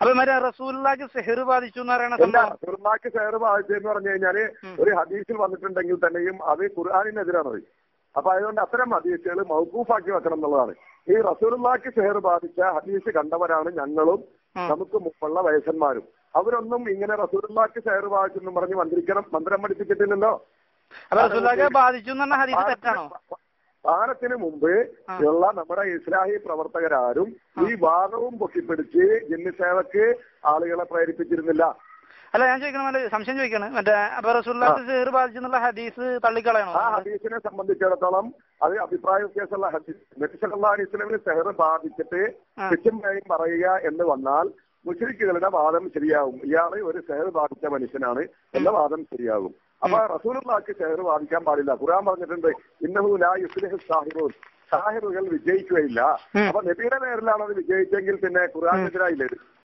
അപ്പൊ മറ്റേ റസൂലുള്ളാക്ക് സെഹർ ബാധിച്ചു എന്ന് പറയുന്ന സംഭവം. ഫിർമാക്ക് ഷെയർ ബാധിച്ചെന്ന് പറഞ്ഞു കഴിഞ്ഞാൽ ഒരു ഹദീസിൽ വന്നിട്ടുണ്ടെങ്കിൽ തന്നെയും അത് ഖുർആാനിനെതിരാണത് അപ്പൊ അതുകൊണ്ട് അത്തരം ഹദീസുകൾ മൗക്കൂഫാക്കി വെക്കണം എന്നുള്ളതാണ്. ഈ റസൂലുള്ളാക്ക് സെഹർ ബാധിച്ച ഹദീസ് കണ്ടവരാണ് ഞങ്ങളും നമുക്ക് മുമ്പുള്ള വയസ്സന്മാരും. അവരൊന്നും ഇങ്ങനെ റസൂലുള്ളാക്ക് സെഹർ ബാധിച്ചെന്നും പറഞ്ഞ് മന്ത്രിക്കണം മന്ത്രം പഠിപ്പിച്ചിട്ടില്ലല്ലോ. ബാധിച്ചു പാലത്തിന് മുമ്പ്. ഉള്ള നമ്മുടെ ഇസ്ലാഹി പ്രവർത്തകരാരും ഈ വാദവും പൊക്കിപ്പിടിച്ച് ജന്മിസേവക്ക് ആളുകളെ പ്രേരിപ്പിച്ചിരുന്നില്ല. അല്ല ഞാൻ ചോദിക്കണ സംശയം ചോദിക്കാണ്. മറ്റേ അപ്പൊ ബാധിച്ചെന്നുള്ള ഹദീസ് തള്ളിക്കളയണോ? ആ ഹദീസിനെ സംബന്ധിച്ചിടത്തോളം അത് അഭിപ്രായ വ്യത്യാസമുള്ള ഹദീസ്. നബിസല്ലാ ഇസ്ലാമിന് സെഹർ ബാധിച്ചിട്ട് കൃത്യമായും പറയുക എന്ന് വന്നാൽ മുസ്ലിക്കുകളുടെ വാദം ശരിയാവും ഇയാളെ ഒരു സെഹർ ബാധിച്ച മനുഷ്യനാണ് എന്ന വാദം ശരിയാകും. അപ്പൊ റസൂലുള്ളാക്ക് ചേർ വാദിക്കാൻ പാടില്ല ഖുർആൻ പറഞ്ഞിട്ടുണ്ട് ഇന്നഹു ലാ യുസ്ലിഹു സാഹിറൂൻ സാഹിറുകൾ വിജയിക്കുകയില്ല. അപ്പൊ നബിയുടെ പേരിലാണ് അത് വിജയിച്ചെങ്കിൽ പിന്നെ ഖുർആാനെതിരായില്ലേ?